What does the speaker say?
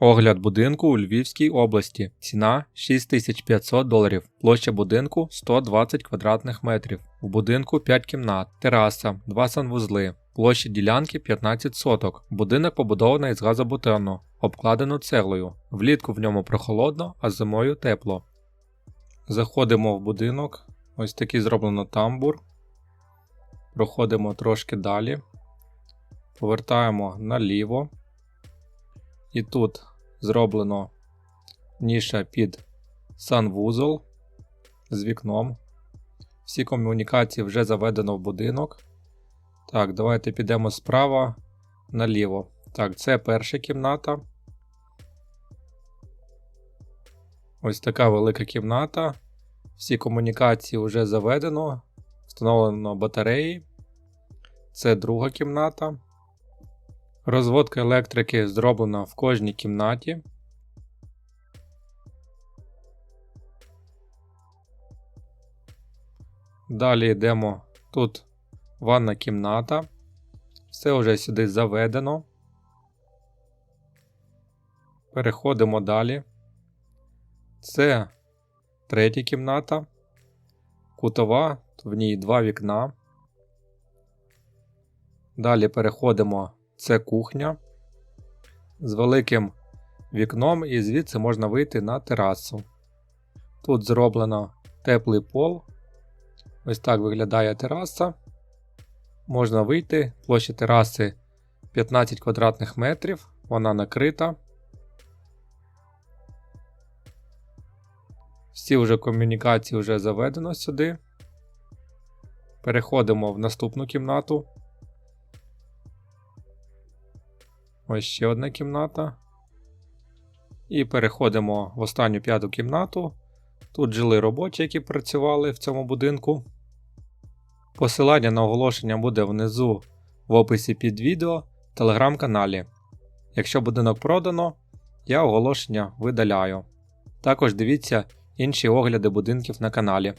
Огляд будинку у Львівській області. Ціна 6500 доларів. Площа будинку 120 квадратних метрів. У будинку 5 кімнат, тераса, 2 санвузли. Площа ділянки 15 соток. Будинок побудований з газобетону, обкладено цеглою. Влітку в ньому прохолодно, а зимою тепло. Заходимо в будинок. Ось такий зроблено тамбур. Проходимо трошки далі. Повертаємо наліво. І тут зроблено ніша під санвузол з вікном. Всі комунікації вже заведено в будинок. Так, давайте підемо справа наліво. Так, це перша кімната. Ось така велика кімната. Всі комунікації вже заведено. Встановлено батареї. Це друга кімната. Розводка електрики зроблена в кожній кімнаті. Далі йдемо тут ванна кімната. Все вже сюди заведено. Переходимо далі. Це третя кімната. Кутова, в ній два вікна. Далі переходимо це кухня з великим вікном, і звідси можна вийти на терасу. Тут зроблено теплий пол. Ось так виглядає тераса. Можна вийти. Площа тераси 15 квадратних метрів. Вона накрита. Всі вже комунікації вже заведено сюди. Переходимо в наступну кімнату. Ось ще одна кімната. І переходимо в останню п'яту кімнату. Тут жили робочі, які працювали в цьому будинку. Посилання на оголошення буде внизу в описі під відео в телеграм-каналі. Якщо будинок продано, я оголошення видаляю. Також дивіться інші огляди будинків на каналі.